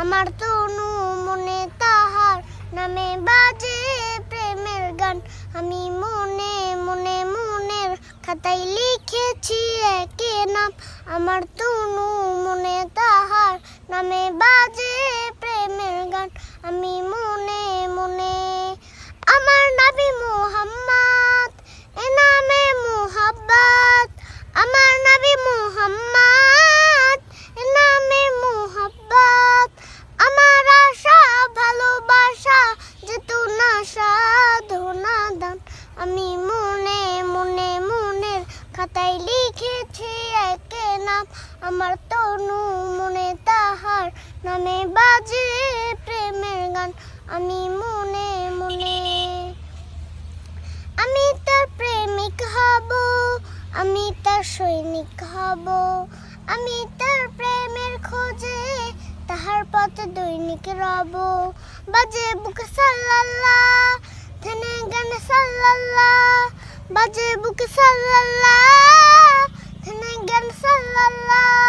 আমার তনু মনে তাহার নামে বাজে প্রেমের গান। আমি মনে মনে মনের খাতায় লিখেছি একে নাম। আমার তনু মনে তাহার নামে বাজে প্রেমের গান। আমি মনে মনে আমার নবী মুহাম্মদ, এ নামে মুহাব্বত। আমার নবী মুহাম্মদ নাম আমার তনু মনে তাহার নামে বাজে প্রেমের গান। আমি মনে মনে, আমি তার প্রেমিক হব, আমি তার সৈনিক হব। আমি তার প্রেমের খোঁজে তাহার পথে দৈনিক রব। বাজে বুকে সাল্লাল্লাহ, থেনে গানে সাল্লাল্লাহ, বাজে বুকে সাল্লাল্লাহ। la la.